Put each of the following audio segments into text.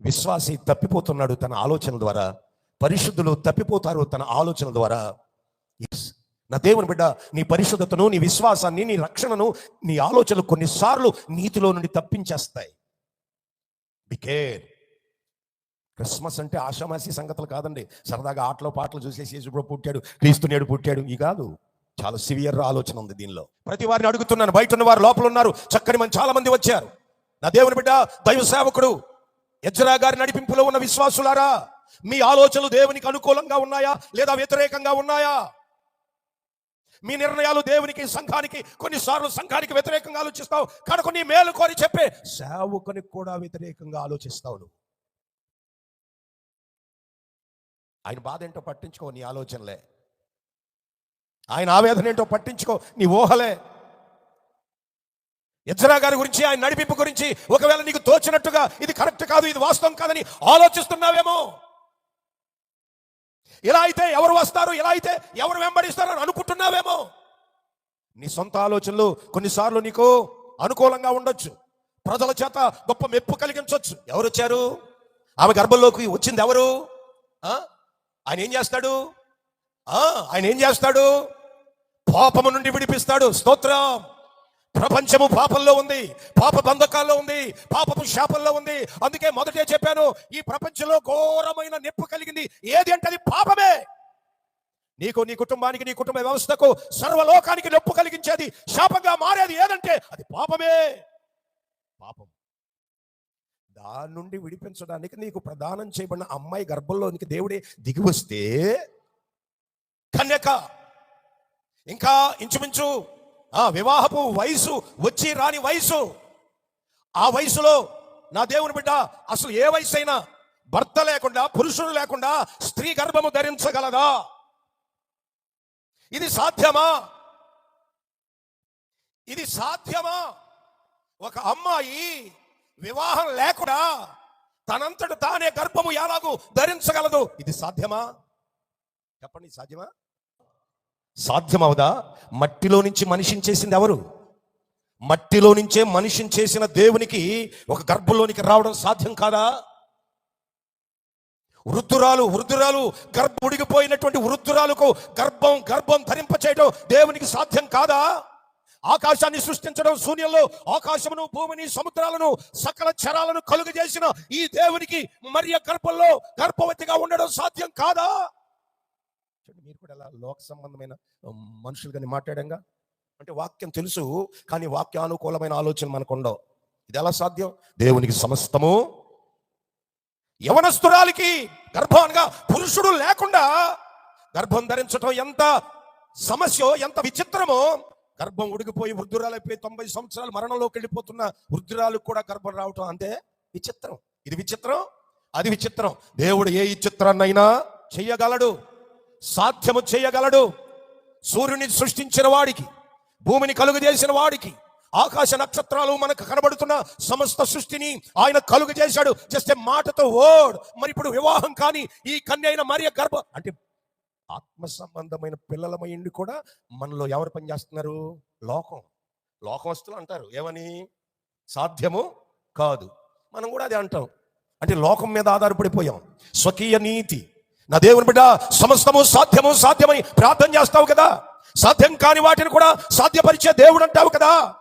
విశ్వాసి తప్పిపోతున్నాడు తన ఆలోచన ద్వారా పరిశుద్ధులు తప్పిపోతారు తన ఆలోచన ద్వారా. Yes. నా దేవుని బిడ్డ నీ పరిశుద్ధతను నీ విశ్వాసాన్ని నీ రక్షణను నీ ఆలోచనలు కొన్నిసార్లు నీతిలో నుండి తప్పించేస్తాయి. బికేర్ క్రిస్మస్ అంటే ఆషామాసి సంగతులు కాదండి. సరదాగా ఆటలో పాటలు చూసేసి యేసుప్రభు పుట్టాడు క్రీస్తు నేడు పుట్టాడు. ఈ కాదు. చాలా సివియర్ ఆలోచన ఉంది దీనిలో. ప్రతి వారిని అడుగుతున్నాను. బయట ఉన్న వారు లోపల ఉన్నారు. చక్కని మంది చాలా మంది వచ్చారు. నా దేవుని బిడ్డ దైవ సేవకుడు. ఎజ్రా గారి నడిపింపులో ఉన్న విశ్వాసులారా మీ ఆలోచనలు దేవునికి అనుకూలంగా ఉన్నాయా? లేదా వ్యతిరేకంగా ఉన్నాయా? మీ నిర్ణయాలు దేవునికి సంఘానికి కొన్నిసార్లు సంఘానికి వ్యతిరేకంగా ఆలోచిస్తావు. కనుక నీ మేలు కోరి చెప్పే సేవకునికి కూడా వ్యతిరేకంగా ఆలోచిస్తావు నువ్వు. ఆయన బాధ ఏంటో పట్టించుకో నీ ఆలోచనలే. ఆయన ఆవేదన ఏంటో పట్టించుకో నీ ఊహలే. ఎజ్రా గారి గురించి ఆయన నడిపింపు గురించి ఒకవేళ నీకు తోచినట్టుగా ఇది కరెక్ట్ కాదు ఇది వాస్తవం కాదని ఆలోచిస్తున్నావేమో? ఇలా అయితే ఎవరు వస్తారు ఇలా అయితే ఎవరు వెంబడిస్తారు అని అనుకుంటున్నావేమో? నీ సొంత ఆలోచనలు కొన్నిసార్లు నీకు అనుకూలంగా ఉండొచ్చు. ప్రజల చేత గొప్ప మెప్పు కలిగించవచ్చు ఎవరు వచ్చారు? ఆమె గర్భంలోకి వచ్చింది ఎవరు? ఆయన ఏం చేస్తాడు? ఆయన ఏం చేస్తాడు? పాపము నుండి విడిపిస్తాడు. స్తోత్రం. ప్రపంచము పాపంలో ఉంది పాప బంధకాల్లో ఉంది పాపపు శాపంలో ఉంది. అందుకే మొదటే చెప్పాను ఈ ప్రపంచంలో ఘోరమైన నొప్పి కలిగింది. ఏది అంటే అది పాపమే. నీకు నీ కుటుంబానికి నీ కుటుంబ వ్యవస్థకు సర్వలోకానికి నొప్పు కలిగించేది శాపంగా మారేది ఏదంటే అది పాపమే. పాపం. దాని నుండి విడిపించడానికి నీకు ప్రదానం చేయబడిన అమ్మాయి గర్భంలోనికి దేవుడే దిగి వస్తే కన్యక ఇంకా ఇంచుమించు ఆ వివాహపు వయసు వచ్చి రాని వయసు. ఆ వయసులో నా దేవుని బిడ్డ అసలు ఏ వయసు అయినా భర్త లేకుండా పురుషుడు లేకుండా స్త్రీ గర్భము ధరించగలదా? ఇది సాధ్యమా? ఇది సాధ్యమా? ఒక అమ్మాయి వివాహం లేకుండా తనంతట తానే గర్భము ఎలాగూ ధరించగలదు. ఇది సాధ్యమా? చెప్పండి సాధ్యమా? సాధ్యమవదా? మట్టిలో నుంచి మనిషిని చేసింది ఎవరు? మట్టిలో నుంచే మనిషిని చేసిన దేవునికి ఒక గర్భంలోనికి రావడం సాధ్యం కాదా? వృద్ధురాలు వృద్ధురాలు గర్భం ఉడిగిపోయినటువంటి వృద్ధురాలకు గర్భం గర్భం ధరింపచేయడం దేవునికి సాధ్యం కాదా? ఆకాశాన్ని సృష్టించడం శూన్యంలో ఆకాశమును భూమిని సముద్రాలను సకల చరాలను కలుగజేసిన ఈ దేవునికి మరియ గర్భంలో గర్భవతిగా ఉండడం సాధ్యం కాదా? చూడండి మీరు కూడా ఎలా లోక సంబంధమైన మనుషులుగాని మాట్లాడంగా? అంటే వాక్యం తెలుసు కానీ వాక్యానుకూలమైన ఆలోచన మనకు ఉండవు ఇది ఎలా సాధ్యం? దేవునికి సమస్తము యవనస్తురాలికి గర్భం అనగా పురుషుడు లేకుండా గర్భం ధరించడం ఎంత సమస్య ఎంత విచిత్రమో గర్భం ఉడికిపోయి వృద్ధురాలైపోయి తొంభై సంవత్సరాలు మరణంలోకి వెళ్ళిపోతున్న వృద్ధురాలకు కూడా గర్భం రావటం అంతే విచిత్రం. ఇది విచిత్రం? అది విచిత్రం. దేవుడు ఏ విచిత్రాన్నైనా చెయ్యగలడు సాధ్యము చేయగలడు. సూర్యుని సృష్టించిన వాడికి భూమిని కలుగు చేసిన వాడికి ఆకాశ నక్షత్రాలు మనకు కనబడుతున్న సమస్త సృష్టిని ఆయన కలుగు చేశాడు జస్ట్ ఏ మాటతో ఓడ్. మరి ఇప్పుడు వివాహం కానీ ఈ కన్య అయిన మరియ గర్భ అంటే ఆత్మ సంబంధమైన పిల్లలమైండి కూడా మనలో ఎవరు పనిచేస్తున్నారు లోకం. లోకవస్తులు అంటారు. ఏమని? సాధ్యము కాదు. మనం కూడా అదే అంటాం. అంటే లోకం మీద ఆధారపడిపోయాం. స్వకీయ నీతి. నా దేవుని బిడ్డ సమస్తము సాధ్యము సాధ్యమని ప్రార్థన చేస్తావు కదా. సాధ్యం కాని వాటిని కూడా సాధ్యపరిచే దేవుడు అంటావు కదా.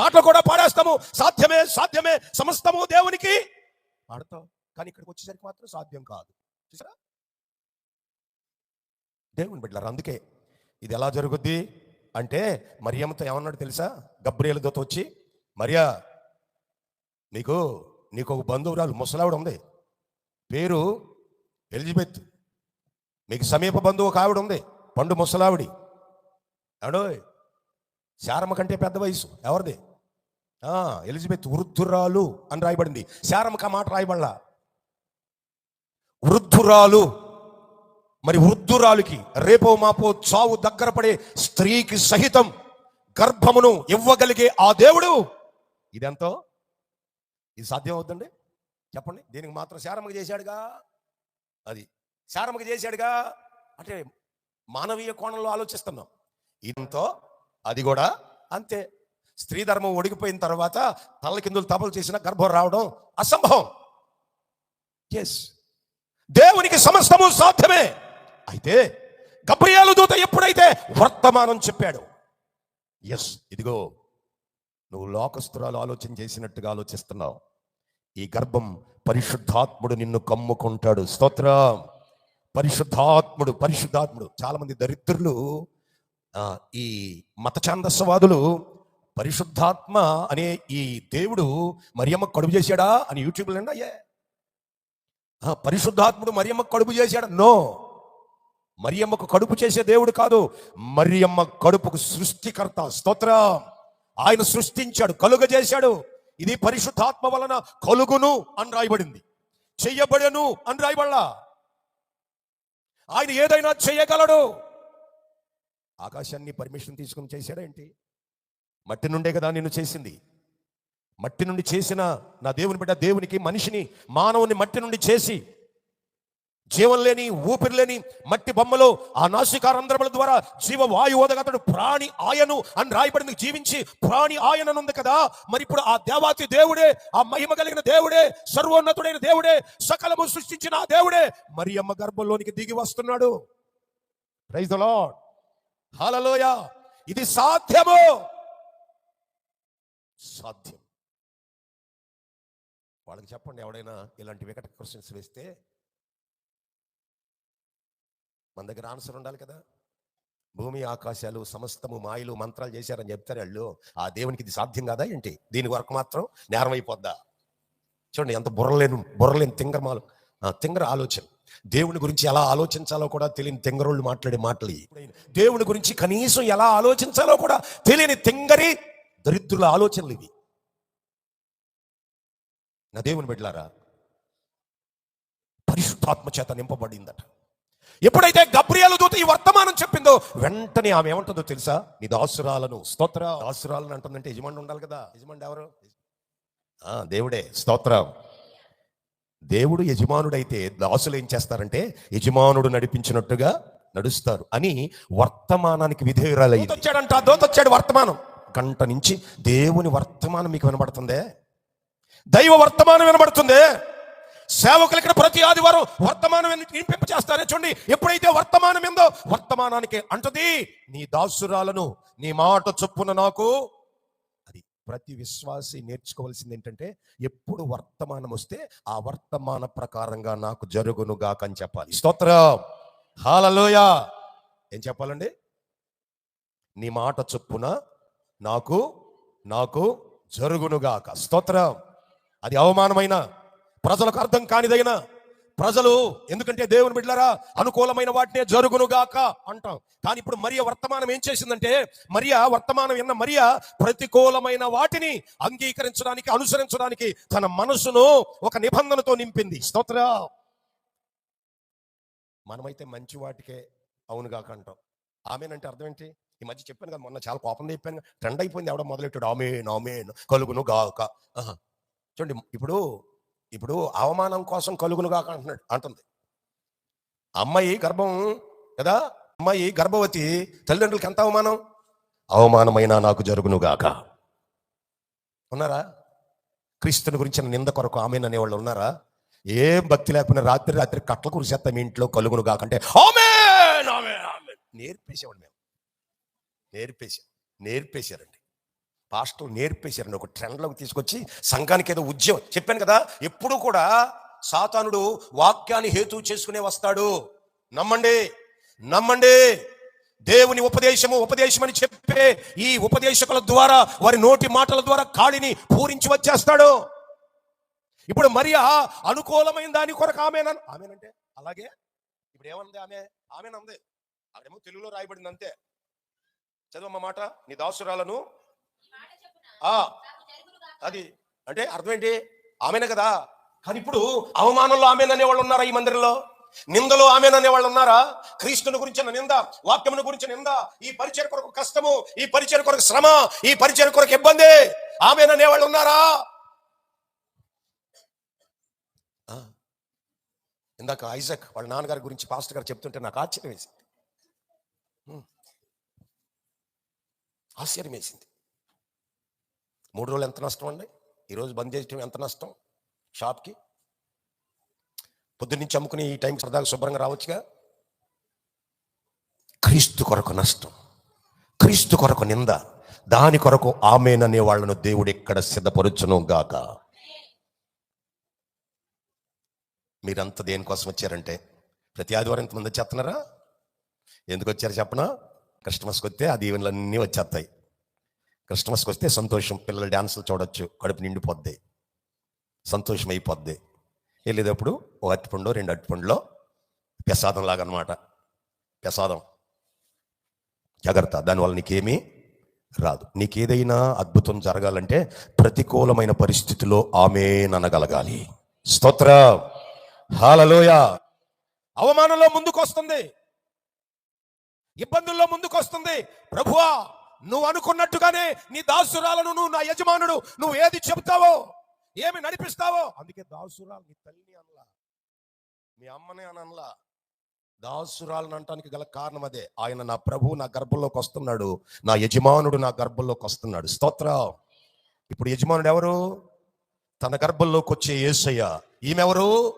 పాటలు కూడా పాడేస్తాము. సాధ్యమే సాధ్యమే సమస్తము దేవునికి పాడతావు. కానీ ఇక్కడికి వచ్చేసరికి మాత్రం సాధ్యం కాదు. చూసారా? దేవుని బిడ్డలారు అందుకే ఇది ఎలా జరుగుద్ది అంటే మరియమ్మతో ఏమన్నాడు తెలుసా? గబ్రియల దూత వచ్చి మరియా నీకు నీకు ఒక బంధువురాలు ముసలావిడ ఉంది. పేరు ఎలిజబెత్. మీకు సమీప బంధువు ఒక ఆవిడ ఉంది పండు ముసలావిడి. ఎవడో శారమ్మ కంటే పెద్ద వయసు ఎవరిది? ఎలిజబెత్ వృద్ధురాలు అని రాయబడింది. శారమ్మక ఆ మాట రాయబడలా? వృద్ధురాలు. మరి వృద్ధురాలికి రేపో మాపో చావు దగ్గర పడే స్త్రీకి సహితం గర్భమును ఇవ్వగలిగే ఆ దేవుడు ఇదెంతో? ఇది సాధ్యం అవుతుందండి? చెప్పండి. దీనికి మాత్రం శారమ్మకి చేశాడుగా. అది. శారమ్మకి చేశాడుగా అంటే మానవీయ కోణంలో ఆలోచిస్తున్నాం. ఇదంతో అది కూడా అంతే. స్త్రీ ధర్మం ఒడిగిపోయిన తర్వాత తల కిందులు తపలు చేసిన గర్భం రావడం అసంభవం. ఎస్ దేవునికి సమస్తము సాధ్యమే. అయితే గబ్రియాలు దూత ఎప్పుడైతే వర్తమానం చెప్పాడు? ఎస్ ఇదిగో నువ్వు లోకస్తురాలు ఆలోచన చేసినట్టుగా ఆలోచిస్తున్నావు. ఈ గర్భం పరిశుద్ధాత్ముడు నిన్ను కమ్ముకుంటాడు. స్తోత్రం. పరిశుద్ధాత్ముడు పరిశుద్ధాత్ముడు. చాలామంది దరిద్రులు ఈ మతఛాందస్సవాదులు పరిశుద్ధాత్మ అనే ఈ దేవుడు మరియమ్మ కడుపు చేశాడా అని యూట్యూబ్లో అయ్యే. పరిశుద్ధాత్ముడు మరియమ్మ కడుపు చేశాడు? నో. మరియమ్మకు కడుపు చేసే దేవుడు కాదు. మరియమ్మ కడుపుకు సృష్టికర్త స్తోత్ర. ఆయన సృష్టించాడు కలుగజేశాడు. ఇది పరిశుద్ధాత్మ వలన కలుగును అని రాయబడింది. చెయ్యబడను అని రాయబడలా. ఆయన ఏదైనా చేయగలడు. ఆకాశాన్ని పర్మిషన్ తీసుకుని చేశాడేంటి మట్టి నుండే కదా నిన్ను చేసింది. మట్టి నుండి చేసిన నా దేవుని బిడ్డ దేవునికి మనిషిని మానవుని మట్టి నుండి చేసి జీవం లేని ఊపిరి లేని మట్టి బొమ్మలో ఆ నాసికారంధ్రముల ద్వారా జీవ వాయువోదగతడు ప్రాణి ఆయను అని రాయబడింది. జీవించి ప్రాణి ఆయననుంది ఉంది కదా. మరి ఇప్పుడు ఆ దేవాతి దేవుడే ఆ మహిమ కలిగిన దేవుడే సర్వోన్నతుడైన దేవుడే సకలము సృష్టించిన ఆ దేవుడే మరి అమ్మ గర్భంలోనికి దిగి వస్తున్నాడు. ప్రైజ్ ద లార్డ్ హల్లెలూయా ఇది సాధ్యము. సాధ్యం. వాళ్ళకి చెప్పండి ఎవడైనా ఇలాంటి వికట క్వశ్చన్స్ వేస్తే మన దగ్గర ఆన్సర్ ఉండాలి కదా. భూమి ఆకాశాలు సమస్తము మాయలు మంత్రాలు చేశారని చెప్తారు వాళ్ళు. ఆ దేవునికి ఇది సాధ్యం కాదా ఏంటి? దీని వరకు మాత్రం నేరం అయిపోద్దా? చూడండి ఎంత బుర్రలేను బుర్రలేని తింగరమాలు ఆ, తింగర ఆలోచన. దేవుని గురించి ఎలా ఆలోచించాలో కూడా తెలియని తింగరోళ్ళు మాట్లాడే మాటలు దేవుని గురించి కనీసం ఎలా ఆలోచించాలో కూడా తెలియని తింగరి దరిద్రుల ఆలోచనలు ఇవి. నా దేవుని బిడ్డలారా పరిశుద్ధాత్మ చేత నింపబడిందట. ఎప్పుడైతే గబ్రియాలు దూత ఈ వర్తమానం చెప్పిందో వెంటనే ఆమె ఏమంటుందో తెలుసా? నీ దాసురాలను స్తోత్ర. దాసురాలను అంటుందంటే యజమాని ఉండాలి కదా. యజమాని ఎవరు? ఆ దేవుడే. స్తోత్రం. దేవుడు యజమానుడైతే దాసులు ఏం చేస్తారంటే యజమానుడు నడిపించినట్టుగా నడుస్తారు అని వర్తమానానికి విధేయురాలయ్యి వచ్చాడంట వచ్చాడు వర్తమానం. గంట నుంచి దేవుని వర్తమానం మీకు వినబడుతుందే? దైవ వర్తమానం వినబడుతుంది? సేవకులు ఇక్కడ ప్రతి ఆదివారం వర్తమానం వినిపింప చేస్తారే చూడండి. ఎప్పుడైతే వర్తమానం ఏందో వర్తమానానికి అంటది నీ దాసురాలను నీ మాట చొప్పున నాకు అది ప్రతి విశ్వాసి నేర్చుకోవాల్సింది ఏంటంటే ఎప్పుడు వర్తమానం వస్తే ఆ వర్తమాన ప్రకారంగా నాకు జరుగును గాక అని చెప్పాలి. స్తోత్రం. హాలలోయ. ఏం చెప్పాలండి? నీ మాట చొప్పున నాకు నాకు జరుగునుగాక. స్తోత్రం. అది అవమానమైన ప్రజలకు అర్థం కానిదైనా ప్రజలు ఎందుకంటే దేవుని బిడ్డలారా అనుకూలమైన వాటినే జరుగునుగాక అంటాం. కానీ ఇప్పుడు మరియ వర్తమానం ఏం చేసిందంటే మరియ వర్తమానం విన్న మరియ ప్రతికూలమైన వాటిని అంగీకరించడానికి అనుసరించడానికి తన మనసును ఒక నిబంధనతో నింపింది. స్తోత్ర. మనమైతే మంచి వాటికే అవునుగాక అంటాం. ఆమెనంటే అర్థం ఏంటి ఈ మధ్య చెప్పాను కదా మొన్న చాలా కోపం చెప్పాను ట్రెండ్ అయిపోయింది ఎవడో మొదలెట్టాడు. ఆమెన్ ఆమెన్ కలుగును గాక ఆహా. చూడండి ఇప్పుడు ఇప్పుడు అవమానం కోసం కలుగునుగాక అంటున్నాడు అంటుంది. అమ్మాయి గర్భం కదా అమ్మాయి గర్భవతి తల్లిదండ్రులకి ఎంత అవమానం? అవమానమైన నాకు జరుగునుగాక ఉన్నారా? క్రీస్తుని గురించిన నింద కొరకు ఆమెన్ అనేవాళ్ళు ఉన్నారా? ఏం భక్తి లేకపోయినా రాత్రి రాత్రి కట్ల కురిసేస్తాం మీ ఇంట్లో కలుగును కాకంటే ఆమెన్ నేర్పేసేవాడు మేము. నేర్పేశాం నేర్పేశారండి. పాస్టర్ నేర్పేశారండి ఒక ట్రెండ్లోకి తీసుకొచ్చి సంఘానికి ఏదో ఉద్యమం. చెప్పాను కదా ఎప్పుడు కూడా సాతానుడు వాక్యాన్ని హేతు చేసుకునే వస్తాడు. నమ్మండి నమ్మండి. దేవుని ఉపదేశము ఉపదేశం అని చెప్పే ఈ ఉపదేశకుల ద్వారా వారి నోటి మాటల ద్వారా కాళిని పూరించి వచ్చేస్తాడు. ఇప్పుడు మరియా అనుకూలమైన దాని కొరకు ఆమె ఆమెనంటే? అలాగే? ఇప్పుడు ఏమంది ఆమె? ఆమెనంది. అక్కడేమో తెలుగులో రాయబడింది అంతే చదవమ్మ మాట నీ దాసురాలను అది అంటే అర్థం ఏంటి ఆమెనే కదా. కానీ ఇప్పుడు అవమానంలో ఆమెననే వాళ్ళు ఉన్నారా ఈ మందిరంలో? నిందలో ఆమెననే వాళ్ళు ఉన్నారా? క్రీస్తుని గురించిన నింద వాక్యమును గురించిన నింద ఈ పరిచయ కొరకు కష్టము ఈ పరిచయ కొరకు శ్రమ ఈ పరిచయ కొరకు ఇబ్బంది ఆమెననే వాళ్ళు ఉన్నారా? ఇందాక ఐజక్ వాళ్ళ నాన్నగారి గురించి పాస్టర్ గారు చెప్తుంటే నాకు ఆశ్చర్యం వేసింది ఆశ్చర్యం వేసింది మూడు రోజులు ఎంత నష్టం అండి? ఈరోజు బంద్ చేయటం ఎంత నష్టం? షాప్కి? పొద్దున్నుంచి అమ్ముకుని ఈ టైం సరదాగా శుభ్రంగా రావచ్చుగా? క్రీస్తు కొరకు నష్టం. క్రీస్తు కొరకు నింద. దాని కొరకు ఆమెననే వాళ్ళను దేవుడు ఎక్కడ సిద్ధపరచను గాక? మీరంతా దేనికోసం వచ్చారంటే ప్రతి ఆదివారం ఇంతమంది వచ్చేస్తున్నారా? ఎందుకు వచ్చారు చెప్పనా? కస్టమర్స్కి వస్తే ఆ దీవెనలన్నీ వచ్చేస్తాయి. క్రిస్మస్కి వస్తే సంతోషం. పిల్లలు డ్యాన్సులు చూడొచ్చు. కడుపు నిండిపోద్ది. సంతోషం అయిపోద్ది వెళ్ళేటప్పుడు ఓ అరటిపండు రెండు అరటిపండులో ప్రసాదం లాగా ప్రసాదం. జాగ్రత్త. దానివల్ల నీకేమీ రాదు. నీకేదైనా అద్భుతం జరగాలంటే ప్రతికూలమైన పరిస్థితిలో ఆమె ననగలగాలి. స్తోత్ర. హాలలోయ. అవమానంలో ముందుకు వస్తుంది ఇబ్బందుల్లో ముందుకు వస్తుంది ప్రభువా నువ్వు అనుకున్నట్టుగానే నీ దాసురాలను నువ్వు నా యజమానుడు. నువ్వు ఏది చెబుతావో ఏమి నడిపిస్తావో అందుకే దాసురాలు నీ తల్లిని అనలా. మీ అమ్మని అని అనలా దాసురాలను అనటానికి గల కారణం అదే. ఆయన నా ప్రభు నా గర్భంలోకి వస్తున్నాడు. నా యజమానుడు నా గర్భంలోకి వస్తున్నాడు. స్తోత్ర. ఇప్పుడు యజమానుడు ఎవరు? తన గర్భంలోకి వచ్చే ఏసయ్య. ఈమెవరు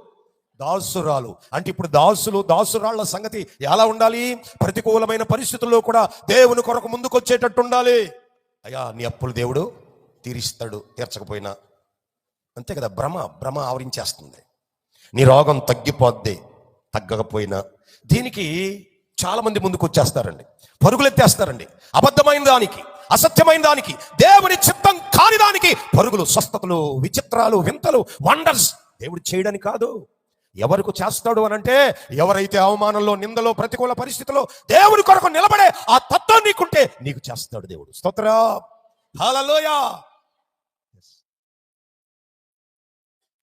దాసురాలు. అంటే ఇప్పుడు దాసులు దాసురాళ్ళ సంగతి ఎలా ఉండాలి? ప్రతికూలమైన పరిస్థితుల్లో కూడా దేవుని కొరకు ముందుకొచ్చేటట్టు ఉండాలి. అయ్యా నీ అప్పులు దేవుడు తీరిస్తాడు తీర్చకపోయినా. అంతే కదా భ్రమ భ్రమ ఆవరించేస్తుంది. నీ రోగం తగ్గిపోద్ది తగ్గకపోయినా. దీనికి చాలామంది ముందుకు వచ్చేస్తారండి పరుగులెత్తేస్తారండి. అబద్ధమైన దానికి అసత్యమైన దానికి దేవుని చిత్తం కాని దానికి పరుగులు స్వస్థతలు విచిత్రాలు వింతలు వండర్స్ దేవుడు చేయడానికి కాదు. ఎవరికి చేస్తాడు అని అంటే ఎవరైతే అవమానంలో నిందలో ప్రతికూల పరిస్థితిలో దేవుని కొరకు నిలబడే ఆ తత్వం నీకుంటే నీకు చేస్తాడు దేవుడు. స్తోత్ర. హల్లెలూయా.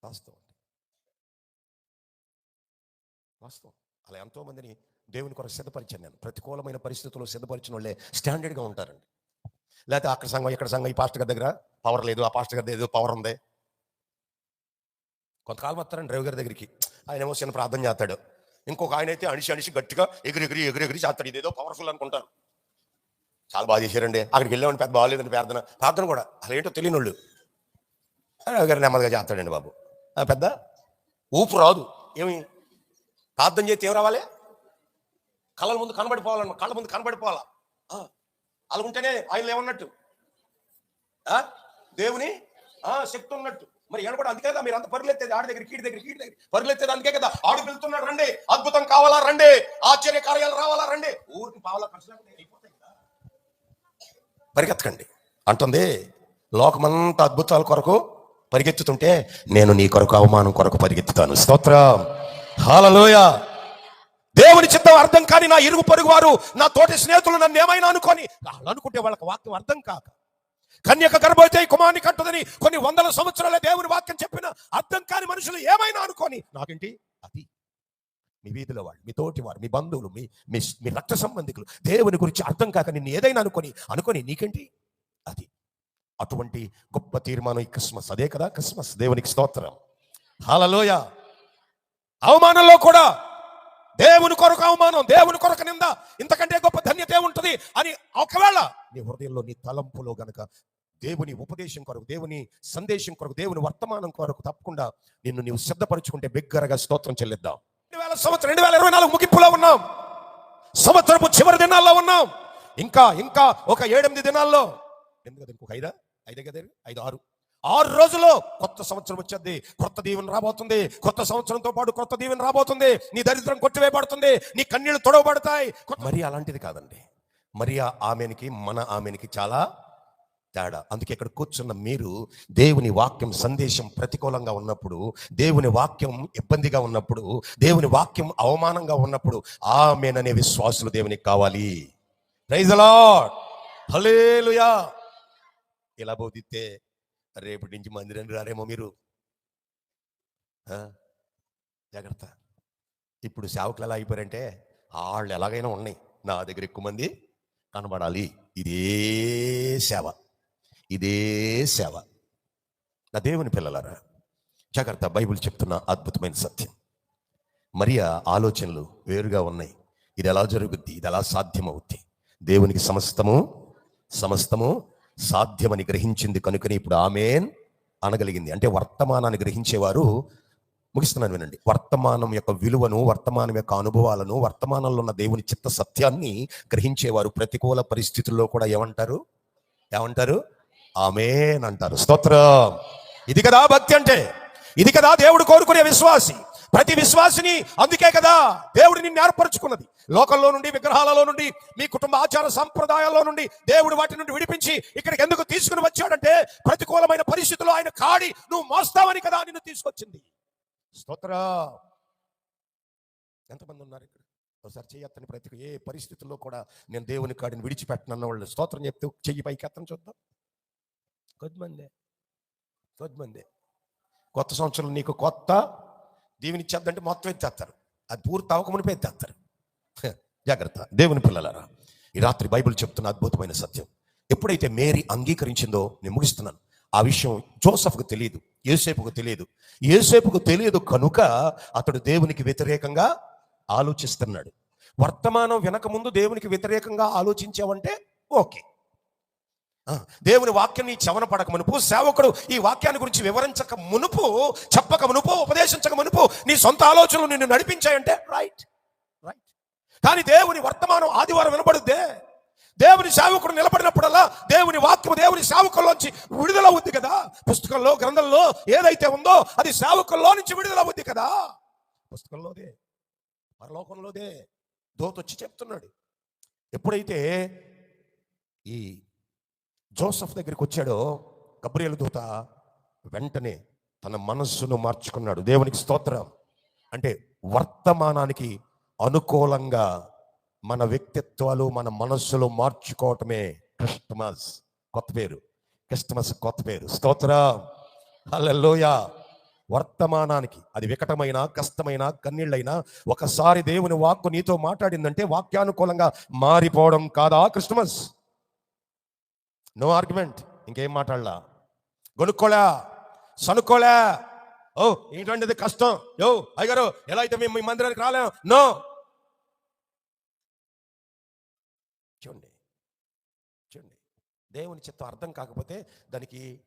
వాస్తవం. వాస్తవం. అలా ఎంతో మందిని దేవుని కొరకు సిద్ధపరిచాను నేను. ప్రతికూలమైన పరిస్థితుల్లో సిద్ధపరిచిన వాళ్ళే స్టాండర్డ్గా ఉంటారండి. లేకపోతే అక్కడ సంఘం ఇక్కడ సంఘం ఈ పాస్టర్ గారి దగ్గర పవర్ లేదు ఆ పాస్టర్ గారి ఏదో పవర్ ఉంది. కొంతకాలం వస్తారండి డ్రైవర్ గారి దగ్గరికి. ఆయన ఏమో చిన్న ప్రార్థన చేస్తాడు. ఇంకొక ఆయన అయితే అణిసి అణిసి గట్టిగా ఎగిరెగిరి ఎగిరెగిరి చేస్తాడు. ఇదేదో పవర్ఫుల్ అనుకుంటారు. చాలా బాగా చేశారండి. అక్కడికి వెళ్ళామని పెద్ద బాగాలేదండి ప్రార్థన. ప్రార్థన కూడా అసలు ఏంటో తెలియని వాళ్ళు గారు నెమ్మదిగా చేస్తాడండి బాబు. ఆ పెద్ద? ఊపు రాదు. ఏమి? ప్రార్థన చేస్తే ఏం రావాలి? కళ్ళ ముందు కనబడిపోవాలన్న కళ్ళ ముందు కనబడిపోవాలా? అలాగుంటేనే అలా ఉంటేనే ఆయన ఏమన్నట్టు? దేవుని శక్తి ఉన్నట్టు. మరి ఈయన కూడా అందుకే కదా మీరు అంత పరుగులెత్తేది ఆడి దగ్గర కీడి దగ్గర కీడి దగ్గర పరుగులెత్తేది అందుకే కదా. ఆడు వెళ్తున్నాడు రండి. అద్భుతం కావాలా రండి. ఆశ్చర్య కార్యాలు రావాలా రండి. ఊరికి పావాలా ఖర్చు అయిపోతాయి కదా. పరిగెత్తకండి. అంటుంది లోకమంతా అద్భుతాల కొరకు పరిగెత్తుతుంటే నేను నీ కొరకు అవమానం కొరకు పరిగెత్తుతాను. స్తోత్రం. హాలలోయ. దేవుని చిత్తం అర్థం కాని నా ఇరుగు పొరుగు వారు నా తోటి స్నేహితులు నన్ను ఏమైనా అనుకొని వాళ్ళు అనుకుంటే వాళ్ళకి వాక్యం అర్థం కాక కన్యక గర్భవతి అయి కుమారుని కొన్ని వందల సంవత్సరాల దేవుని వాక్యం చెప్పిన అర్థం కాని మనుషులు ఏమైనా అనుకోని నాకేంటి? అది. మీ వీధిలో వాళ్ళు మీ తోటి వారు మీ బంధువులు మీ మీ మీ రక్త సంబంధికులు దేవుని గురించి అర్థం కాక నిన్ను ఏదైనా అనుకొని అనుకొని నీకేంటి? అది. అటువంటి గొప్ప తీర్మానం ఈ క్రిస్మస్ అదే కదా క్రిస్మస్. దేవునికి స్తోత్రం. హాలలోయ. అవమానంలో కూడా దేవుని కొరకు అవమానం దేవుని కొరకు నింద ఇంతకంటే గొప్ప ధన్యత ఉంటుంది అని ఒకవేళ నీ హృదయంలో నీ తలంపులో గనక దేవుని ఉపదేశం కొరకు దేవుని సందేశం కొరకు దేవుని వర్తమానం కొరకు తప్పకుండా నిన్ను నీవు సిద్ధపరచుకుంటే బిగ్గరగా స్తోత్రం చెల్లిద్దాం. రెండు వేల సంవత్సరం రెండు వేల ఇరవై నాలుగు ముగింపులో ఉన్నాం. సంవత్సరపు చివరి దినాల్లో ఉన్నాం. ఇంకా ఇంకా ఒక ఏడెనిమిది దినాల్లో. ఎందుకంటే ఇంకొక ఐదా? ఐదే కదా ఐదు ఆరు. ఆరు రోజుల్లో కొత్త సంవత్సరం వచ్చేది. కొత్త దీవెన రాబోతుంది. కొత్త సంవత్సరంతో పాటు కొత్త దీవెన రాబోతుంది. నీ దరిద్రం కొట్టివేయబడుతుంది. నీ కన్నీళ్ళు తొడవబడతాయి. మరి అలాంటిది కాదండి. మరి ఆమెనికి మన ఆమెనికి చాలా తేడా. అందుకే ఇక్కడ కూర్చున్న మీరు దేవుని వాక్యం సందేశం ప్రతికూలంగా ఉన్నప్పుడు దేవుని వాక్యం ఇబ్బందిగా ఉన్నప్పుడు దేవుని వాక్యం అవమానంగా ఉన్నప్పుడు ఆమెననే విశ్వాసులు దేవునికి కావాలి. ప్రైజ్ లార్డ్ హల్లెలూయా ఇలా బోధితే రేపటి నుంచి మందిరానికి రారేమో మీరు? జాగ్రత్త. ఇప్పుడు సేవకులు ఎలా అయిపోయారంటే వాళ్ళు ఎలాగైనా ఉన్నాయి. నా దగ్గర ఎక్కువ మంది కనబడాలి. ఇదే సేవ. ఇదే సేవ. నా దేవుని పిల్లలారా జాగ్రత్త. బైబిల్ చెప్తున్న అద్భుతమైన సత్యం. మరియా ఆలోచనలు వేరుగా ఉన్నాయి. ఇది ఎలా జరుగుద్ది? ఇది ఎలా సాధ్యమవుద్ది? దేవునికి సమస్తము సమస్తము సాధ్యమని గ్రహించింది కనుకనే ఇప్పుడు ఆమెన్ అనగలిగింది. అంటే వర్తమానాన్ని గ్రహించేవారు ముగిస్తున్నాను వినండి. వర్తమానం యొక్క విలువను వర్తమానం యొక్క అనుభవాలను వర్తమానంలో ఉన్న దేవుని చిత్త సత్యాన్ని గ్రహించేవారు ప్రతికూల పరిస్థితుల్లో కూడా ఏమంటారు? ఏమంటారు? ఆమెన్ అంటారు. స్తోత్రం. ఇది కదా భక్తి అంటే. ఇది కదా దేవుడు కోరుకునే విశ్వాసి. ప్రతి విశ్వాసిని అందుకే కదా దేవుడు నిన్ను ఏర్పరచుకున్నది. లోకంలో నుండి విగ్రహాలలో నుండి మీ కుటుంబ ఆచార సంప్రదాయాల్లో నుండి దేవుడు వాటి నుండి విడిపించి ఇక్కడికి ఎందుకు తీసుకుని వచ్చాడంటే ప్రతికూలమైన పరిస్థితుల్లో ఆయన కాడి నువ్వు మోస్తావని కదా నిన్ను తీసుకొచ్చింది. స్తోత్ర. ఎంతమంది ఉన్నారు ఇక్కడ? ఒకసారి చేయత్తని ప్రతి ఏ పరిస్థితుల్లో కూడా నేను దేవుని కాడిని విడిచిపెట్టనన్న వాళ్ళు స్తోత్రం చెప్తే చెయ్యి పైకి ఎత్తని చూద్దాం. కొద్దిమందే కొద్దిమందే కొత్త సంవత్సరం నీకు కొత్త దేవుని ఇచ్చేద్దంటే మొత్తం ఎత్తేస్తారు. అది పూర్తి అవకమునిపై ఎత్తేస్తారు. జాగ్రత్త. దేవుని పిల్లలారా ఈ రాత్రి బైబిల్ చెప్తున్న అద్భుతమైన సత్యం. ఎప్పుడైతే మేరీ అంగీకరించిందో నేను ముగిస్తున్నాను. ఆ విషయం జోసఫ్కు తెలియదు ఏసేపుకు తెలియదు ఏసేపుకు తెలియదు కనుక అతడు దేవునికి వ్యతిరేకంగా ఆలోచిస్తున్నాడు. వర్తమానం వెనక ముందు దేవునికి వ్యతిరేకంగా ఆలోచించావంటే ఓకే. దేవుని వాక్యం నీ చెవన పడక మునుపు సేవకుడు ఈ వాక్యాన్ని గురించి వివరించక మునుపు చెప్పక మునుపు ఉపదేశించక మునుపు నీ సొంత ఆలోచనలు నిన్ను నడిపించాయంటే రైట్ రైట్ కానీ దేవుని వర్తమానం ఆదివారం వినబడుద్దే. దేవుని సేవకుడు నిలబడినప్పుడల్లా దేవుని వాక్యం దేవుని సేవకుల్లోంచి విడుదల అవుద్ది కదా. పుస్తకంలో గ్రంథంలో ఏదైతే ఉందో అది సేవకుల్లో నుంచి విడుదల అవుద్ది కదా. పుస్తకంలోదే పరలోకంలోదే. దోతొచ్చి చెప్తున్నాడు. ఎప్పుడైతే ఈ జోసఫ్ దగ్గరికి వచ్చాడో గబ్రియల దూత వెంటనే తన మనస్సును మార్చుకున్నాడు. దేవునికి స్తోత్రం. అంటే వర్తమానానికి అనుకూలంగా మన వ్యక్తిత్వాలు మన మనస్సులు మార్చుకోవటమే క్రిస్టమస్ కొత్త పేరు. క్రిస్టమస్ కొత్త పేరు. స్తోత్రం. హల్లెలూయా. వర్తమానానికి అది వికటమైన కష్టమైన కన్నీళ్ళైనా ఒకసారి దేవుని వాక్కు నీతో మాట్లాడిందంటే వాక్యానుకూలంగా మారిపోవడం కాదా క్రిస్టమస్ నో ఆర్గ్యుమెంట్ ఇంకేం మాట్లాడలా? కొనుక్కోలే సనుక్కోలే? ఓ ఏంటంటే కష్టం? యో అయ్యగారు ఎలా అయితే మేము మీ మందిరానికి రాలేం? నో చూడండి. చూడండి. దేవుని చిత్తం అర్థం కాకపోతే దానికి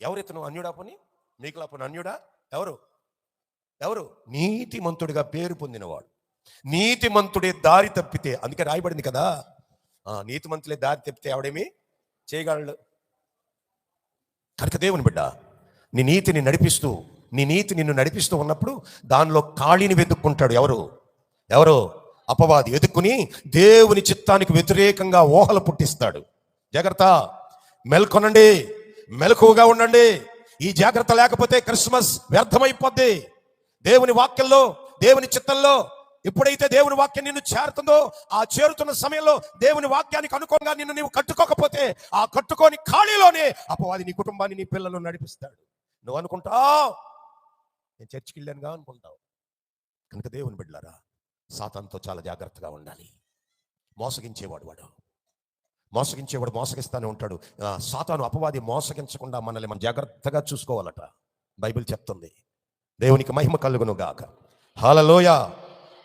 ఎవరితను అన్యుడా పోని? నీకు పోని అన్యుడా? ఎవరు? ఎవరు? నీతిమంతుడిగా పేరు పొందినవాడు. నీతిమంతుడే దారి తప్పితే అందుకే రాయబడింది కదా? నీతిమంతులే దారి తప్పితే ఎవడేమి? చేయగలడు. కనుక దేవుని బిడ్డ నీ నీతిని నడిపిస్తూ నీ నీతి నిన్ను నడిపిస్తూ ఉన్నప్పుడు దానిలో ఖాళీని వెతుక్కుంటాడు ఎవరు? ఎవరు? అపవాది వెతుక్కుని దేవుని చిత్తానికి వ్యతిరేకంగా ఊహలు పుట్టిస్తాడు. జాగ్రత్త. మెల్కొనండి. మెలకువగా ఉండండి. ఈ జాగ్రత్త లేకపోతే క్రిస్మస్ వ్యర్థమైపోద్ది. దేవుని వాక్యంలో దేవుని చిత్తంలో ఎప్పుడైతే దేవుని వాక్యం నిన్ను చేరుతుందో ఆ చేరుతున్న సమయంలో దేవుని వాక్యానికి అనుకోగా నిన్ను నీవు కట్టుకోకపోతే ఆ కట్టుకోని ఖాళీలోనే అపవాది నీ కుటుంబాన్ని నీ పిల్లలను నడిపిస్తాడు. నువ్వు అనుకుంటావు? నేను చర్చికి వెళ్ళానుగా అనుకుంటావు. కనుక దేవుని బిడ్డలారా సాతాన్తో చాలా జాగ్రత్తగా ఉండాలి. మోసగించేవాడు వాడు. మోసగించేవాడు మోసగిస్తానే ఉంటాడు. ఆ, సాతాను అపవాది మోసగించకుండా మనల్ని మనం జాగ్రత్తగా చూసుకోవాలట. బైబిల్ చెప్తుంది. దేవునికి మహిమ కలుగును గాక హాలలోయ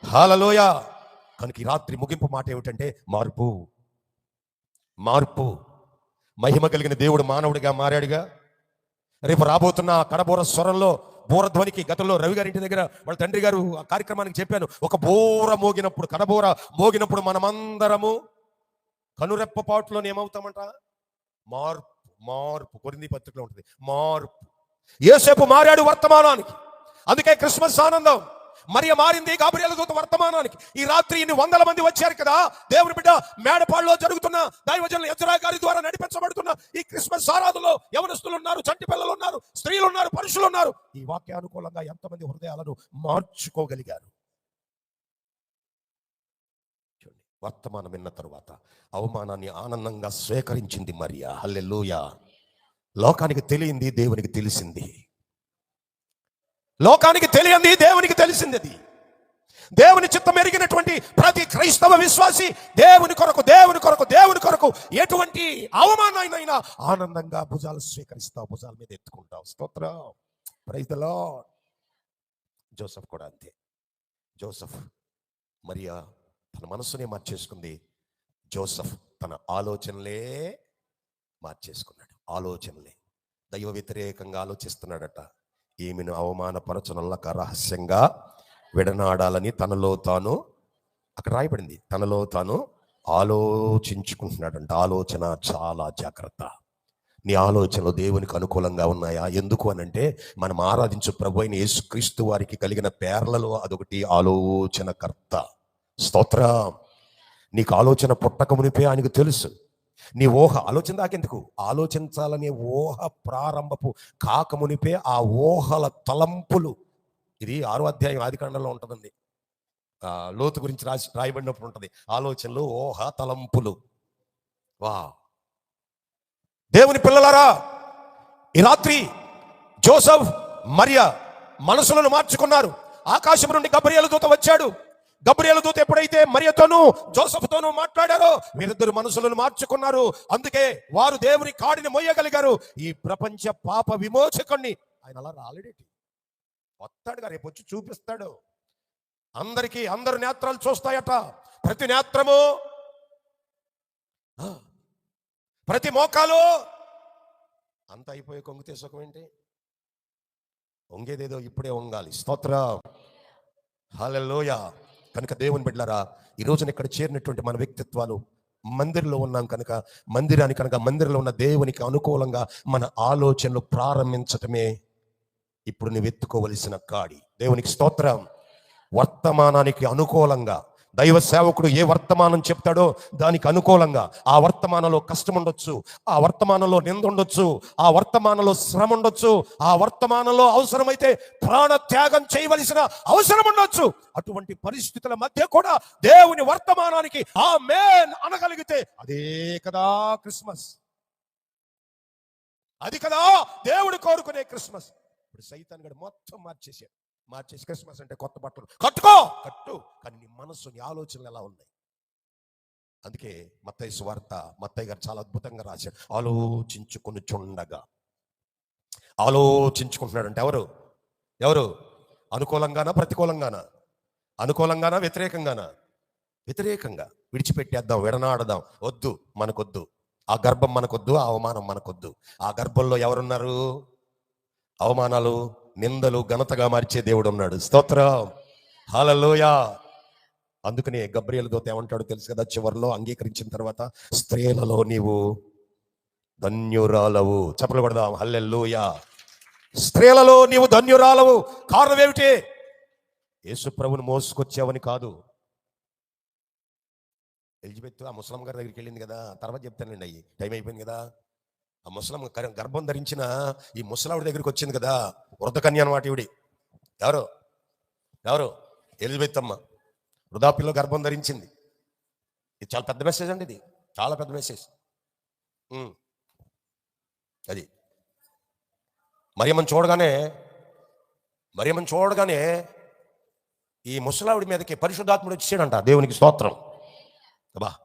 హాలలోయ. కనుక ఈ రాత్రి ముగింపు మాట ఏమిటంటే మార్పు. మార్పు. మహిమ కలిగిన దేవుడు మానవుడిగా మారాడుగా. రేపు రాబోతున్న కడబోర స్వరంలో బోరధ్వనికి గతంలో రవి గారి ఇంటి దగ్గర వాళ్ళ తండ్రి గారు ఆ కార్యక్రమానికి చెప్పాను. ఒక బోర మోగినప్పుడు కడబోర మోగినప్పుడు మనమందరము కనురెప్ప పాటులో ఏమవుతామంట? మార్పు మార్పు. కొరింది పత్రికలో ఉంటుంది. మార్పు. ఏసేపు మారాడు వర్తమానానికి. అందుకే క్రిస్మస్ ఆనందం. మరియ మారింది గాబరియల దూత వర్తమానానికి. ఈ రాత్రి ఇన్ని వందల మంది వచ్చారు కదా దేవుని బిడ్డ మేడపాడులో జరుగుతున్న దైవజన ఎదురా గారి ద్వారా నడిపించబడుతున్న ఈ క్రిస్మస్ ఆరాధనలో యవనస్తులు ఉన్నారు చంటి పిల్లలు ఉన్నారు స్త్రీలు ఉన్నారు పురుషులు ఉన్నారు. ఈ వాక్యానుకూలంగా ఎంతమంది హృదయాలను మార్చుకోగలిగారు? చూడండి వర్తమానం విన్న తరువాత అవమానాన్ని ఆనందంగా స్వీకరించింది మరియా. హల్లెలూయా. లోకానికి తెలియంది దేవునికి తెలిసింది. లోకానికి తెలియంది దేవునికి తెలిసింది అది దేవుని చిత్తం ఎరిగినటువంటి ప్రతి క్రైస్తవ విశ్వాసి దేవుని కొరకు దేవుని కొరకు దేవుని కొరకు ఎటువంటి అవమానాన్నైనా ఆనందంగా భుజాలు స్వీకరిస్తావు భుజాల మీద ఎత్తుకుంటావు స్తోత్రం. ప్రైతలో జోసఫ్ కూడా అంతే. జోసఫ్ మరియా తన మనస్సునే మార్చేసుకుంది. జోసఫ్ తన ఆలోచనలే మార్చేసుకున్నాడు. ఆలోచనలే. దైవ వ్యతిరేకంగా ఆలోచిస్తున్నాడట. ఈమెను అవమానపరచనల్లక రహస్యంగా విడనాడాలని తనలో తాను అక్కడ రాయబడింది తనలో తాను ఆలోచించుకుంటున్నాడంట. ఆలోచన చాలా జాగ్రత్త. నీ ఆలోచనలు దేవునికి అనుకూలంగా ఉన్నాయా? ఎందుకు అనంటే మనం ఆరాధించు ప్రభు అయిన యేసుక్రీస్తు వారికి కలిగిన పేర్లలో అదొకటి ఆలోచనకర్త. స్తోత్ర. నీకు ఆలోచన పుట్టక మునిపే ఆయనకు తెలుసు. నీ ఊహ ఆలోచన దాకెందుకు? ఆలోచించాలనే ఊహ ప్రారంభపు కాక మునిపే ఆ ఊహల తలంపులు. ఇది ఆరో అధ్యాయం ఆదికాండంలో ఉంటుందండి. లోతు గురించి రాసి రాయబడినప్పుడు ఉంటుంది. ఆలోచనలు ఊహ తలంపులు. వా దేవుని పిల్లలారా ఈ రాత్రి జోసఫ్ మరియ మనసులను మార్చుకున్నారు. ఆకాశం నుండి గబ్రియల దూత వచ్చాడు. గబ్రియల దూత ఎప్పుడైతే మరియతోనూ జోసఫ్తోనూ మాట్లాడారో వీరిద్దరు మనసులను మార్చుకున్నారు. అందుకే వారు దేవుని కాడిని మొయ్యగలిగారు. ఈ ప్రపంచ పాప విమోచకుణ్ణి. ఆయన అలా రాలేడేటి? వస్తాడుగా రేపు వచ్చి చూపిస్తాడు. అందరికీ అందరు నేత్రాలు చూస్తాయట. ప్రతి నేత్రము ఆ, ప్రతి మోకాలు అంత అయిపోయి కొంగితే సుఖం ఏంటి? వంగేదేదో ఇప్పుడే వంగాలి. స్తోత్ర. హాలలోయ కనుక దేవుని బిడ్డలారా ఈ రోజున ఇక్కడ చేరినటువంటి మన వ్యక్తిత్వాలు మందిరంలో ఉన్నాం కనుక మందిరానికి కనుక మందిరంలో ఉన్న దేవునికి అనుకూలంగా మన ఆలోచనలు ప్రారంభించటమే ఇప్పుడు నువ్వు ఎత్తుకోవలసిన కాడి. దేవునికి స్తోత్రం. వర్తమానానికి అనుకూలంగా దైవ సేవకుడు ఏ వర్తమానం చెప్తాడో దానికి అనుకూలంగా ఆ వర్తమానంలో కష్టం ఉండొచ్చు ఆ వర్తమానంలో నింద ఉండొచ్చు ఆ వర్తమానంలో శ్రమ ఉండొచ్చు ఆ వర్తమానంలో అవసరమైతే ప్రాణ త్యాగం చేయవలసిన అవసరం ఉండొచ్చు అటువంటి పరిస్థితుల మధ్య కూడా దేవుని వర్తమానానికి ఆ మేన్ అనగలిగితే అదే కదా క్రిస్మస్. అది కదా దేవుడు కోరుకునే క్రిస్మస్. ఇప్పుడు సైతాన్ గడు మొత్తం మార్చేసాడు మార్చేసి క్రిస్మస్ అంటే కొత్త బట్టలు. కట్టుకో! కట్టు. కానీ నీ మనస్సు నీ ఆలోచనలు ఎలా ఉన్నాయి? అందుకే మత్తయ్య సువార్త మత్తయ్య గారు చాలా అద్భుతంగా రాశారు. ఆలోచించుకుని చుండగా. ఆలోచించుకుంటున్నాడంటే ఎవరు? ఎవరు? అనుకూలంగానా ప్రతికూలంగానా? అనుకూలంగానా వ్యతిరేకంగానా? వ్యతిరేకంగా. విడిచిపెట్టేద్దాం విడనాడదాం. వద్దు మనకొద్దు. ఆ గర్భం మనకొద్దు ఆ అవమానం మనకొద్దు. ఆ గర్భంలో ఎవరున్నారు? అవమానాలు? నిందలు ఘనతగా మార్చే దేవుడు ఉన్నాడు స్తోత్రం. హాలలోయ అందుకనే గబ్రియల దోత ఏమంటాడు తెలుసు కదా చివరిలో అంగీకరించిన తర్వాత స్త్రీలలో నీవు ధన్యురాలవు. చెప్పలు కొడదాం. హల్లెలూయ. స్త్రీలలో నీవు ధన్యురాలవు. కారణం ఏమిటి? యేసు ప్రభుని మోసుకొచ్చావని కాదు. ఎలిజబెత్ ఆ ముసలం గారి దగ్గరికి వెళ్ళింది కదా తర్వాత చెప్తానండి అయ్యి. టైం అయిపోయింది కదా. ఆ ముసలమ్మ గర్భం ధరించిన ఈ ముసలావిడ దగ్గరికి వచ్చింది కదా వృద్ధకన్య అనమాట ఈవిడి. ఎవరు? ఎవరు? ఎలిజబెత్ అమ్మ. వృధాపిల్లో గర్భం ధరించింది. ఇది చాలా పెద్ద మెసేజ్ అండి ఇది. చాలా పెద్ద మెసేజ్. అది. మరియమ్మని చూడగానే మరియమ్మని చూడగానే ఈ ముసలావిడి మీదకి పరిశుద్ధాత్ముడు వచ్చాడంట దేవునికి స్తోత్రం. అబ్బా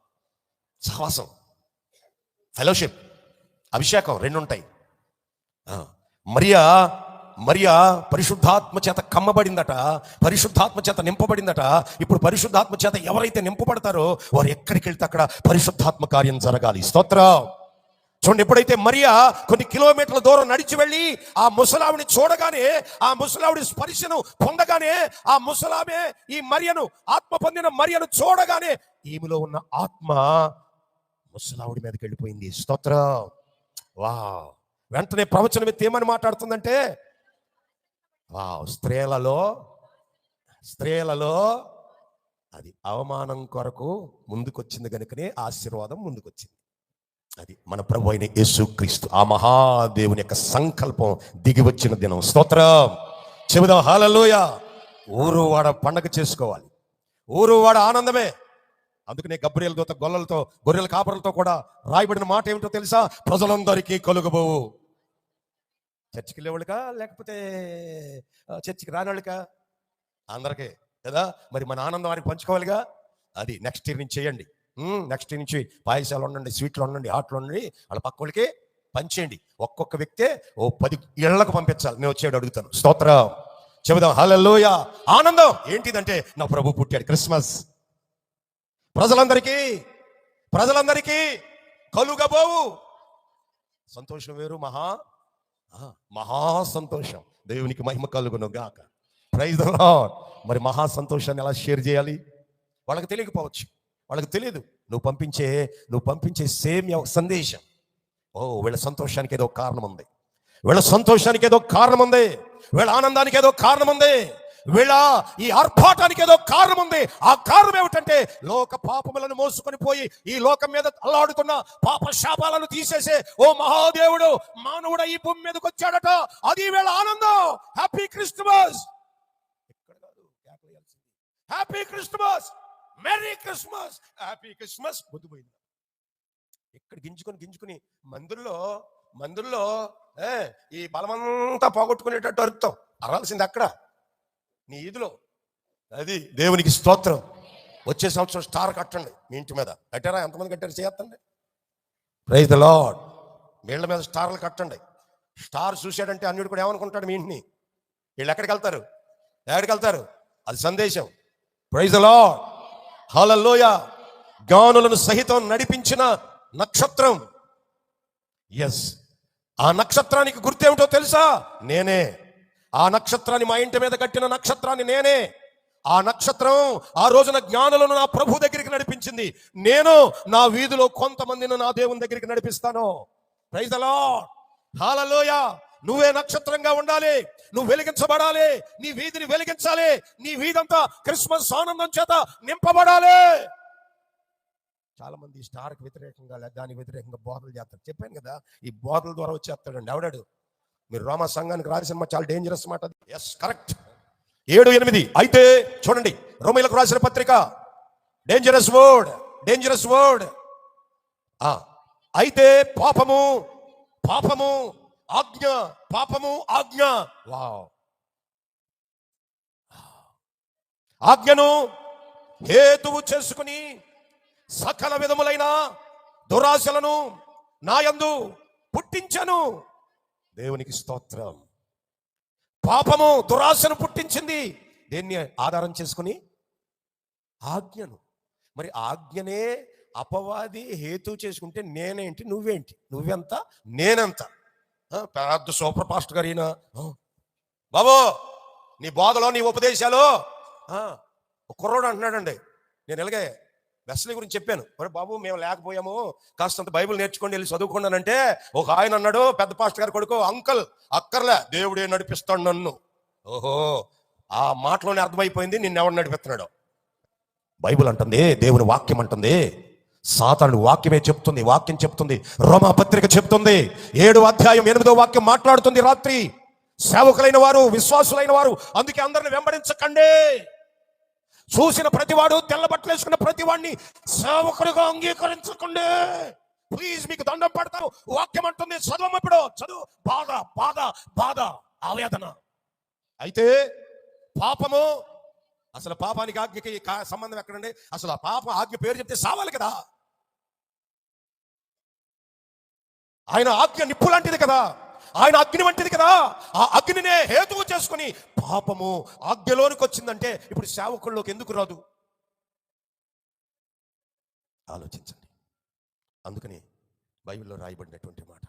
సహవాసం. ఫెలోషిప్. అభిషేకం రెండు ఉంటాయి మరియా మరియా పరిశుద్ధాత్మ చేత కమ్మబడిందట పరిశుద్ధాత్మ చేత నింపబడిందట. ఇప్పుడు పరిశుద్ధాత్మ చేత ఎవరైతే నింపబడతారో వారు ఎక్కడికి వెళ్తే అక్కడ పరిశుద్ధాత్మ కార్యం జరగాలి. స్తోత్రం. చూడండి ఎప్పుడైతే మరియా కొన్ని కిలోమీటర్ల దూరం నడిచి వెళ్ళి ఆ ముసలావిని చూడగానే ఆ ముసలావిడి స్పర్శను పొందగానే ఆ ముసలామే ఈ మరియను ఆత్మ పొందిన మరియను చూడగానే ఈమెలో ఉన్న ఆత్మ ముసలావిడి మీదకి వెళ్ళిపోయింది. స్తోత్రం. వా వెంటనే ప్రవచనం ఎత్తి ఏమని మాట్లాడుతుందంటే వా స్త్రీలలో స్త్రీలలో అది అవమానం కొరకు ముందుకొచ్చింది కనుకనే ఆశీర్వాదం ముందుకొచ్చింది. అది మన ప్రభు అయిన యేసుక్రీస్తు ఆ మహాదేవుని యొక్క సంకల్పం దిగి వచ్చిన దినం. స్తోత్రం. చెబుదాం హాలలోయ ఊరు వాడ పండగ చేసుకోవాలి. ఊరు వాడ ఆనందమే. అందుకనే గబ్రియల్ దూత గొల్లలతో గొర్రెల కాపరులతో కూడా రాయబడిన మాట ఏమిటో తెలుసా? ప్రజలందరికీ కలుగబోవు చర్చికి వెళ్ళేవాళ్ళకా? లేకపోతే చర్చికి రానివాళ్ళుగా అందరికీ కదా? మరి మన ఆనందం వారికి పంచుకోవాలిగా? అది నెక్స్ట్ ఇయర్ నుంచి చేయండి. నెక్స్ట్ ఇయర్ నుంచి పాయసాలు ఉండండి స్వీట్లు ఉండండి హాట్లు ఉండండి వాళ్ళ పక్క వాళ్ళకి పంచేయండి. ఒక్కొక్క వ్యక్తే ఓ పది ఇళ్ళకు పంపించాలి. నేను వచ్చేవాడు అడుగుతాను. స్తోత్రం. చెబుదాం. హల్లెలూయా. ఆనందం. ఏంటిదంటే నా ప్రభు పుట్టాడు క్రిస్మస్. ప్రజలందరికీ ప్రజలందరికీ కలుగబోవు. సంతోషం వేరు మహా మహా సంతోషం. దేవునికి మహిమ కలుగును గాక. ప్రైజ్ మరి మహా సంతోషాన్ని ఎలా షేర్ చేయాలి? వాళ్ళకి తెలియకపోవచ్చు. వాళ్ళకి తెలియదు నువ్వు పంపించే నువ్వు పంపించే సేమ్ సందేశం. ఓ వీళ్ళ సంతోషానికి ఏదో కారణం ఉంది. వీళ్ళ సంతోషానికి ఏదో కారణం ఉంది. వీళ్ళ ఆనందానికి ఏదో కారణం ఉంది. వీళ్ళ ఈ ఆర్భాటానికి ఏదో కారణం ఉంది. ఆ కారణం ఏమిటంటే లోక పాపములను మోసుకొని పోయి ఈ లోకం మీద అల్లాడుతున్న పాప శాపాలను తీసేసే ఓ మహాదేవుడు మానవుడు ఈ భూమి మీదకి వచ్చాడట. అది వీళ్ళ ఆనందం. Happy Christmas happy Christmas merry Christmas happy Christmas పొద్దుపోయింది ఇక్కడ గింజుకొని గింజుకుని మందుల్లో మందుల్లో ఈ బలమంతా పోగొట్టుకునేటట్టు అరుతాం అరాల్సింది అక్కడ. నీ ఇదిలో. అది దేవునికి స్తోత్రం. వచ్చే సంవత్సరం స్టార్ కట్టండి మీ ఇంటి మీద. కట్టారా? ఎంతమంది కట్టారు? చేయొద్దండి ప్రైజ్ ద లాడ్ వీళ్ళ మీద స్టార్లు కట్టండి. స్టార్ చూశాడంటే అన్యుడు కూడా ఏమనుకుంటాడు మీ ఇంటిని? వీళ్ళు ఎక్కడికి వెళ్తారు? ఎక్కడికి వెళ్తారు? అది సందేశం. ప్రైజ్ ద లాడ్ హలల్లోయ గానులను సహితం నడిపించిన నక్షత్రం. ఎస్ ఆ నక్షత్రానికి గుర్తేమిటో తెలుసా? నేనే. ఆ నక్షత్రాన్ని మా ఇంటి మీద కట్టిన నక్షత్రాన్ని నేనే. ఆ నక్షత్రం ఆ రోజున జ్ఞానులను నా ప్రభు దగ్గరికి నడిపించింది. నేను నా వీధిలో కొంతమందిని నా దేవుని దగ్గరికి నడిపిస్తాను. ప్రైజ్ హాలలోయ నువ్వే నక్షత్రంగా ఉండాలి. నువ్వు వెలిగించబడాలి. నీ వీధిని వెలిగించాలి. నీ వీధంతా క్రిస్మస్ ఆనందం చేత నింపబడాలి. చాలా మంది స్టార్కి వ్యతిరేకంగా దానికి వ్యతిరేకంగా బోధలు చేస్తారు. చెప్పాను కదా ఈ బోధల ద్వారా వచ్చేస్తాడండి. ఎవడాడు? మీరు రోమా సంఘానికి రాసిన మాట చాలా డేంజరస్ మాట ఎస్ కరెక్ట్ ఏడు ఎనిమిది. అయితే చూడండి రోమిలకు రాసిన పత్రిక. డేంజరస్ వర్డ్ డేంజరస్ వర్డ్ అయితే పాపము పాపము ఆజ్ఞ పాపము ఆజ్ఞ. వా ఆజ్ఞను హేతువు చేసుకుని సకల విధములైన దురాశలను నాయందు పుట్టించను. దేవునికి స్తోత్రం. పాపము దురాశను పుట్టించింది. దేన్ని ఆధారం చేసుకుని? ఆజ్ఞను. మరి ఆజ్ఞనే అపవాది హేతు చేసుకుంటే నేనేంటి? నువ్వేంటి? నువ్వెంత? నేనెంత? పెద్ద సూపర్ పాస్టర్ గారు ఈయన. బాబు నీ బోధలో నీ ఉపదేశాలు. కుర్రోడు అంటున్నాడండి. నేను ఇలాగే వెస్లీ గురించి చెప్పాను. మరి బాబు మేము లేకపోయాము. కాస్తంత బైబిల్ నేర్చుకోండి వెళ్ళి చదువుకున్నానంటే ఒక ఆయన అన్నాడు పెద్ద పాస్టర్ గారు కొడుకు అంకల్ అక్కర్లే దేవుడే నడిపిస్తాడు నన్ను. ఓహో ఆ మాటలోనే అర్థమైపోయింది నిన్ను ఎవడు నడిపిస్తున్నాడు? బైబిల్ అంటుంది దేవుని వాక్యం అంటుంది. సాతానుడు వాక్యమే చెప్తుంది వాక్యం చెప్తుంది రోమా పత్రిక చెప్తుంది. ఏడు అధ్యాయం ఎనిమిదో వాక్యం మాట్లాడుతుంది రాత్రి. సేవకులైన వారు విశ్వాసులైన వారు అందుకే అందరిని వెంబడించకండి. చూసిన ప్రతివాడు తెల్ల బట్టలు వేసుకున్న ప్రతివాడిని సేవకుడిగా అంగీకరించకండి. ప్లీజ్ మీకు దండం పడతారు వాక్యం అంటుంది చదువు ఇప్పుడు. చదువు. బాధ బాధ బాధ ఆవేదన. అయితే పాపము అసలు పాపానికి ఆజ్ఞకి కా- సంబంధం ఎక్కడండి? అసలు ఆ పాప ఆజ్ఞ పేరు చెప్తే సావాలి కదా? ఆయన ఆజ్ఞ నిప్పు లాంటిది కదా? ఆయన అగ్ని వంటిది కదా. ఆ అగ్నినే హేతువు చేసుకుని పాపము ఆజ్ఞలోనికి వచ్చిందంటే ఇప్పుడు సేవకుల్లోకి ఎందుకు రాదు? ఆలోచించండి. అందుకని బైబిల్లో రాయబడినటువంటి మాట.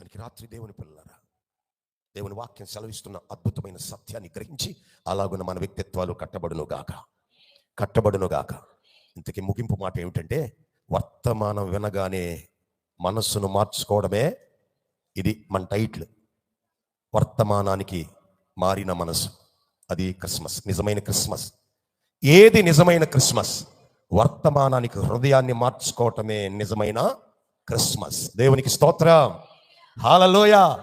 దానికి రాత్రి దేవుని పిల్లలారా దేవుని వాక్యం సెలవిస్తున్న అద్భుతమైన సత్యాన్ని గ్రహించి అలాగున్న మన వ్యక్తిత్వాలు కట్టబడును గాక. కట్టబడును గాక. ఇంతకీ ముగింపు మాట ఏమిటంటే వర్తమానం వినగానే మనస్సును మార్చుకోవడమే ఇది మన టైటిల్. వర్తమానానికి మారిన మనసు. అది క్రిస్మస్ నిజమైన క్రిస్మస్. ఏది నిజమైన క్రిస్మస్? వర్తమానానికి హృదయాన్ని మార్చుకోవటమే నిజమైన క్రిస్మస్. దేవునికి స్తోత్రం. హాలలోయ!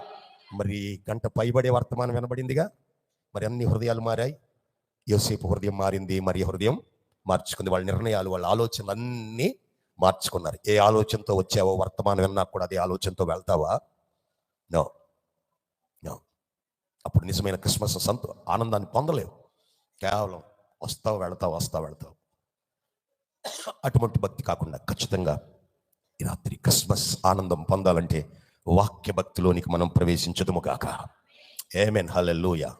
మరి గంట పైబడే వర్తమానం వినబడిందిగా? మరి అన్ని హృదయాలు మారాయి. యోసేపు హృదయం మారింది మరి హృదయం మార్చుకుంది. వాళ్ళ నిర్ణయాలు వాళ్ళ ఆలోచనలు అన్నీ మార్చుకున్నారు. ఏ ఆలోచనతో వచ్చావో వర్తమానం విన్నా కూడా అదే ఆలోచనతో వెళ్తావా? నో నో అప్పుడు నిజమైన క్రిస్మస్ సంతో ఆనందాన్ని పొందలేవు. కేవలం వస్తావు వెళతావు వస్తావు వెళతావు. అటువంటి భక్తి కాకుండా ఖచ్చితంగా ఈ రాత్రి క్రిస్మస్ ఆనందం పొందాలంటే వాక్య భక్తిలోనికి మనం ప్రవేశించదుము గాక. Amen hallelujah